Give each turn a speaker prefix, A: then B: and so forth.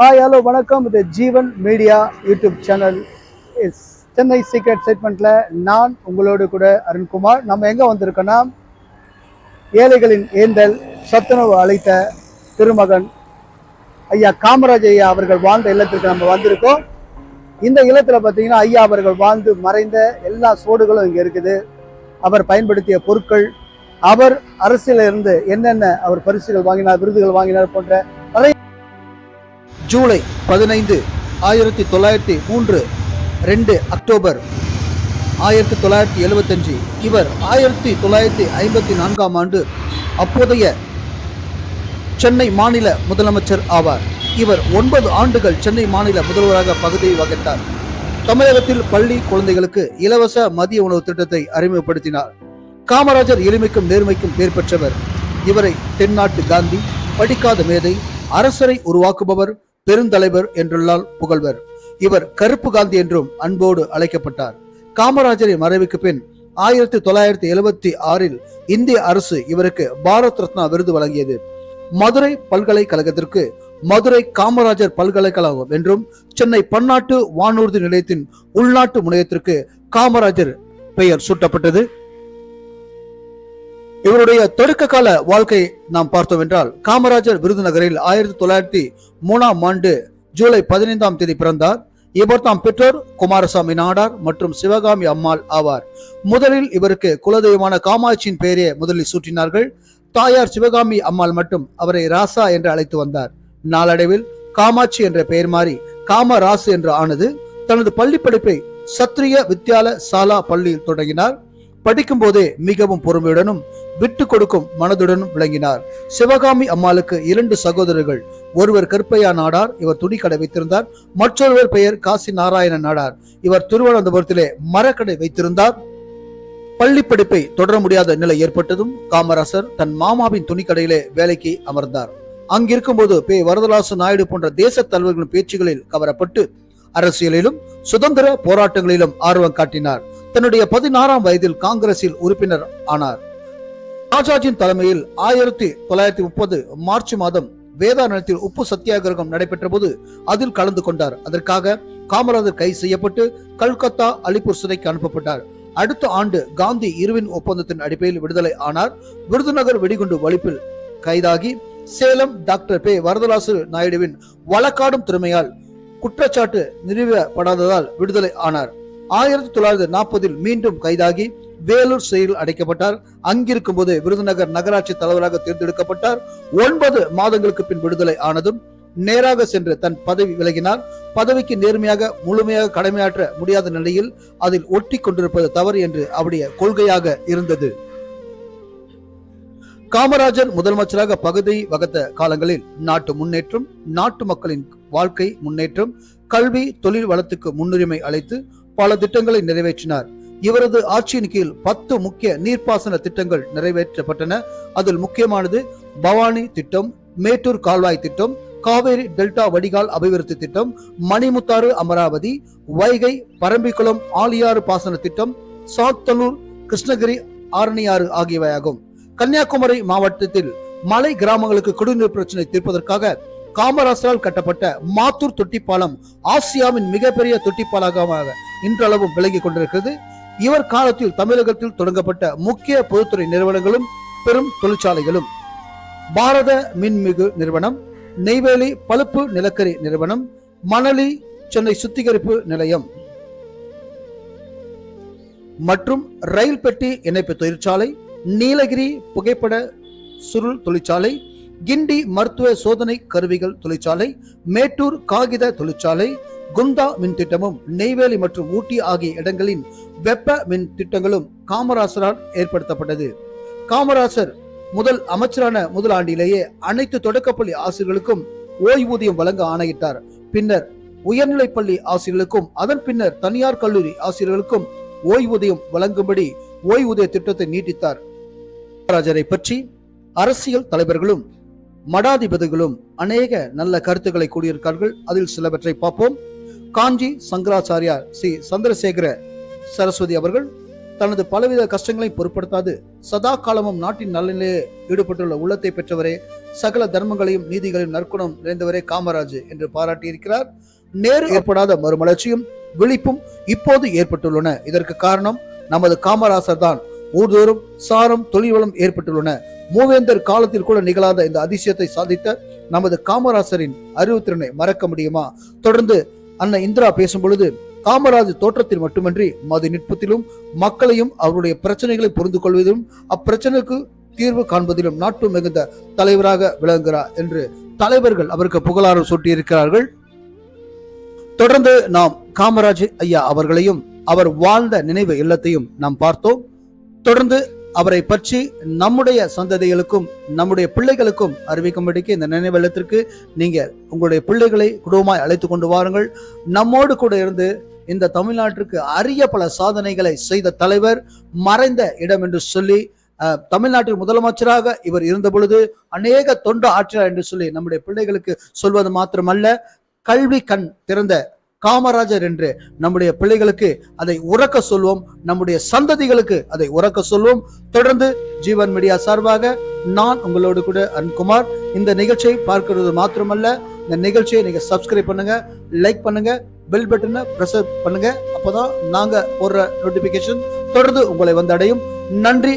A: Hi hello வணக்கம். இது Jeevan media YouTube channel is Chennai secret ஸ்டேட்மெண்ட்டில் நான் உங்களோடு கூட அருண்குமார். நம்ம எங்கே வந்திருக்கோன்னா ஏழைகளின் ஏந்தல் சத்துணவு அழைத்த திருமகன் ஐயா காமராஜ் ஐயா அவர்கள் வாழ்ந்த இல்லத்திற்கு நம்ம வந்திருக்கோம். இந்த இல்லத்தில் பார்த்தீங்கன்னா ஐயா அவர்கள் வாழ்ந்து மறைந்த எல்லா சோடுகளும் இங்கே இருக்குது. அவர் பயன்படுத்திய பொருட்கள் அவர் அரசியலிருந்து என்னென்ன அவர் பரிசுகள் வாங்கினார் விருதுகள் வாங்கினார் போன்ற ஜூலை பதினைந்து ஆயிரத்தி தொள்ளாயிரத்தி மூன்று ரெண்டு அக்டோபர் ஆயிரத்தி தொள்ளாயிரத்தி எழுபத்தஞ்சு இவர் ஆயிரத்தி தொள்ளாயிரத்தி ஐம்பத்தி நான்காம் ஆண்டு அப்போதைய சென்னை மாநில முதலமைச்சர் ஆவார். இவர் ஒன்பது ஆண்டுகள் சென்னை மாநில முதல்வராக பகுதியை வகித்தார். தமிழகத்தில் பள்ளி குழந்தைகளுக்கு இலவச மதிய உணவு திட்டத்தை அறிமுகப்படுத்தினார். காமராஜர் எளிமைக்கும் நேர்மைக்கும் பேர் பெற்றவர். இவரை தென்னாட்டு காந்தி படிக்காத மேதை அரசரை உருவாக்குபவர் பெருந்தலைவர் என்றெல்லாம் புகழ்வர். இவர் கருப்பு காந்தி என்றும் அன்போடு அழைக்கப்பட்டார். காமராஜரின் மறைவுக்கு பின் ஆயிரத்தி தொள்ளாயிரத்தி எழுபத்தி ஆறில் இந்திய அரசு இவருக்கு பாரத் ரத்னா விருது வழங்கியது. மதுரை பல்கலைக்கழகத்திற்கு மதுரை காமராஜர் பல்கலைக்கழகம் என்றும் சென்னை பன்னாட்டு வானூர்தி நிலையத்தின் உள்நாட்டு முனையத்திற்கு காமராஜர் பெயர் சூட்டப்பட்டது. இவருடைய தொடக்க கால வாழ்க்கை நாம் பார்த்தோம் என்றால் காமராஜர் விருதுநகரில் ஆயிரத்தி தொள்ளாயிரத்தி மூணாம் ஆண்டு ஜூலை பதினைந்தாம் தேதி பிறந்தார். இவர் தாம் பெற்றோர் குமாரசாமி நாடார் மற்றும் சிவகாமி அம்மாள் ஆவார். முதலில் இவருக்கு குலதெய்வமான காமாட்சியின் பெயரே முதலில் சூட்டினார்கள். தாயார் சிவகாமி அம்மாள் மட்டும் அவரை ராசா என்று அழைத்து வந்தார். நாளடைவில் காமாட்சி என்ற பெயர் மாறி காமராசு என்று ஆனது தனது பள்ளி படிப்பை சத்ரிய வித்யால சாலா பள்ளியில் தொடங்கினார். படிக்கும் போதே மிகவும் பொறுமையுடனும் விட்டு கொடுக்கும் மனதுடனும் விளங்கினார். சிவகாமி அம்மாளுக்கு இரண்டு சகோதரர்கள். ஒருவர் கருப்பையா நாடார் இவர் துணிக்கடை வைத்திருந்தார். மற்றொருவர் பெயர் காசி நாராயண நாடார். இவர் திருவனந்தபுரத்திலே மரக்கடை வைத்திருந்தார். பள்ளி படிப்பை தொடர முடியாத நிலை ஏற்பட்டதும் காமராசர் தன் மாமாவின் துணிக்கடையிலே வேலைக்கு அமர்ந்தார். அங்கிருக்கும்போது பே. வரதராசு நாயுடு போன்ற தேச தலைவர்களின் பேச்சுகளில் கவரப்பட்டு அரசியலிலும் சுதந்திர போராட்டங்களிலும் ஆர்வம் காட்டினார். தன்னுடைய பதினாறாம் வயதில் காங்கிரஸில் உறுப்பினர் ஆனார். ராஜாஜின் தலைமையில் ஆயிரத்தி தொள்ளாயிரத்தி முப்பது மார்ச் மாதம் வேதாரணத்தில் உப்பு சத்தியாகிரகம் நடைபெற்ற போது அதில் கலந்து கொண்டார். அதற்காக காமராஜர் கைது செய்யப்பட்டு கல்கத்தா அலிபூர் சிறைக்கு அனுப்பப்பட்டார். அடுத்த ஆண்டு காந்தி இருவின் ஒப்பந்தத்தின் அடிப்படையில் விடுதலை ஆனார். விருதுநகர் வெடிகுண்டு வலிப்பில் கைதாகி சேலம் டாக்டர் பே வரதராசு நாயுடுவின் வழக்காடும் திறமையால் குற்றச்சாட்டு நிறுவப்படாததால் விடுதலை ஆனார். ஆயிரத்தி தொள்ளாயிரத்தி நாற்பதில் மீண்டும் கைதாகி வேலூர் சிறையில் அடைக்கப்பட்டார். அங்கிருக்கும் போது விருதுநகர் நகராட்சி தலைவராக தேர்ந்தெடுக்கப்பட்டார். ஒன்பது மாதங்களுக்கு பின் விடுதலை ஆனதும் நேராக சென்று தன் பதவி விலகினார். பதவிக்கு நேர்மையாக முழுமையாக கடமையாற்ற முடியாத நிலையில் அதில் ஒட்டி கொண்டிருப்பது தவறு என்று அவருடைய கொள்கையாக இருந்தது. காமராஜர் முதலமைச்சராக பகுதி வகுத்த காலங்களில் நாட்டு முன்னேற்றம் நாட்டு மக்களின் வாழ்க்கை முன்னேற்றம் கல்வி தொழில் வளத்துக்கு முன்னுரிமை அளித்து பல திட்டங்களை நிறைவேற்றினார். இவரது ஆட்சியின் கீழ் பத்து முக்கிய நீர்ப்பாசன திட்டங்கள் நிறைவேற்றப்பட்டன. அதில் முக்கியமானது பவானி திட்டம் மேட்டூர் கால்வாய் திட்டம் காவேரி டெல்டா வடிகால் அபிவிருத்தி திட்டம் மணிமுத்தாறு அமராவதி வைகை பரம்பிக்குளம் ஆலியாறு பாசன திட்டம் சாத்தலூர் கிருஷ்ணகிரி ஆரணியாறு ஆகியவையாகும். கன்னியாகுமரி மாவட்டத்தில் மலை கிராமங்களுக்கு குடிநீர் பிரச்சனை தீர்ப்பதற்காக காமராசரால் கட்டப்பட்ட மாத்தூர் தொட்டிப்பாலம் ஆசியாவின் மிகப்பெரிய தொட்டிப்பாலமாக இன்றளவும் விலகி கொண்டிருக்கிறது. இவர் காலத்தில் தமிழகத்தில் தொடங்கப்பட்ட முக்கிய பொதுத்துறை நிறுவனங்களும் பெரும் தொழிற்சாலைகளும். பாரத மின்மிகு நிறுவனம் நெய்வேலி பழுப்பு நிலக்கரி நிறுவனம் மணலி சென்னை சுத்திகரிப்பு நிலையம். மற்றும் ரயில் பெட்டி இணைப்பு தொழிற்சாலை நீலகிரி புகைப்பட சுருள் தொழிற்சாலை கிண்டி மருத்துவ சோதனை கருவிகள் தொழிற்சாலை மேட்டூர் காகித தொழிற்சாலை குந்தா மின் திட்டமும் நெய்வேலி மற்றும் ஊட்டி ஆகிய இடங்களின் வெப்ப மின் திட்டங்களும் காமராசரால் ஏற்படுத்தப்பட்டது. காமராசர் முதல் அமைச்சரான முதல் ஆண்டிலேயே அனைத்து தொடக்கப்பள்ளி ஆசிரியர்களுக்கும் ஓய்வூதியம் வழங்க ஆணையிட்டார். பின்னர் உயர்நிலைப்பள்ளி ஆசிரியர்களுக்கும் அதன் பின்னர் தனியார் கல்லூரி ஆசிரியர்களுக்கும் ஓய்வூதியம் வழங்கும்படி ஓய்வூதிய திட்டத்தை நீட்டித்தார். காமராஜரை பற்றி அரசியல் தலைவர்களும் மடாதிபதிகளும் அநேக நல்ல கருத்துக்களை கூறியிருக்கார்கள். அதில் சிலவற்றை பார்ப்போம். காஞ்சி சங்கராச்சாரியார் ஸ்ரீ சந்திரசேகர சரஸ்வதி அவர்கள் தனது பலவித கஷ்டங்களையும் பொருட்படுத்தாது சதா காலமும் நாட்டின் நலனிலே ஈடுபட்டுள்ள உள்ளத்தை பெற்றவரே சகல தர்மங்களையும் நீதிகளையும் நற்குணம் நிறைந்தவரே காமராஜ் என்று பாராட்டியிருக்கிறார். நேரு ஏற்படாத மறுமலர்ச்சியும் விழிப்பும் இப்போது ஏற்பட்டுள்ளன. இதற்கு காரணம் நமது காமராசர் தான். ஊர்தோறும் சாரம் தொழில் வளம் ஏற்பட்டுள்ளன. மூவேந்தர் காலத்தில் கூட நிகழாத இந்த அதிசயத்தை சாதித்த நமது காமராசரின் அறிவுத்திறனை மறக்க முடியுமா? தொடர்ந்து அண்ணன் இந்திரா பேசும் பொழுது காமராஜ் தோற்றத்தில் மட்டுமின்றி மது நிற்பத்திலும் மக்களையும் அவருடைய பிரச்சனைகளை புரிந்து கொள்வதிலும் அப்பிரச்சனைக்கு தீர்வு காண்பதிலும் நாட்டு மிகுந்த தலைவராக விளங்குகிறார் என்று தலைவர்கள் அவருக்கு புகழாரம் சூட்டியிருக்கிறார்கள். தொடர்ந்து நாம் காமராஜ் ஐயா அவர்களையும் அவர் வாழ்ந்த நினைவு இல்லத்தையும் நாம் பார்த்தோம். தொடர்ந்து அவரை பற்றி நம்முடைய சந்ததிகளுக்கும் நம்முடைய பிள்ளைகளுக்கும் அறிவிக்கும்படிக்கு இந்த நினைவு நீங்கள் நீங்க உங்களுடைய பிள்ளைகளை குடும்பமாய் அழைத்து கொண்டு வாருங்கள். நம்மோடு கூட இருந்து இந்த தமிழ்நாட்டிற்கு அரிய பல சாதனைகளை செய்த தலைவர் மறைந்த இடம் என்று சொல்லி தமிழ்நாட்டின் முதலமைச்சராக இவர் இருந்த பொழுது அநேக தொண்டு ஆற்றினார் என்று சொல்லி நம்முடைய பிள்ளைகளுக்கு சொல்வது மாத்திரமல்ல. கல்வி கண் திறந்த காமராஜர் என்று நம்முடைய பிள்ளைகளுக்கு அதை உறக்க சொல்வோம். நம்முடைய சந்ததிகளுக்கு அதை உறக்க சொல்வோம். தொடர்ந்து ஜீவன் மீடியா சார்பாக நான் உங்களோடு கூட அருண்குமார். இந்த நிகழ்ச்சியை பார்க்கிறது மாத்திரமல்ல. இந்த நிகழ்ச்சியை நீங்க சப்ஸ்கிரைப் பண்ணுங்க லைக் பண்ணுங்க பெல் பட்டனை பிரஸ் பண்ணுங்க. அப்பதான் நாங்க போடுற நோட்டிபிகேஷன் தொடர்ந்து உங்களை வந்து அடையும் நன்றி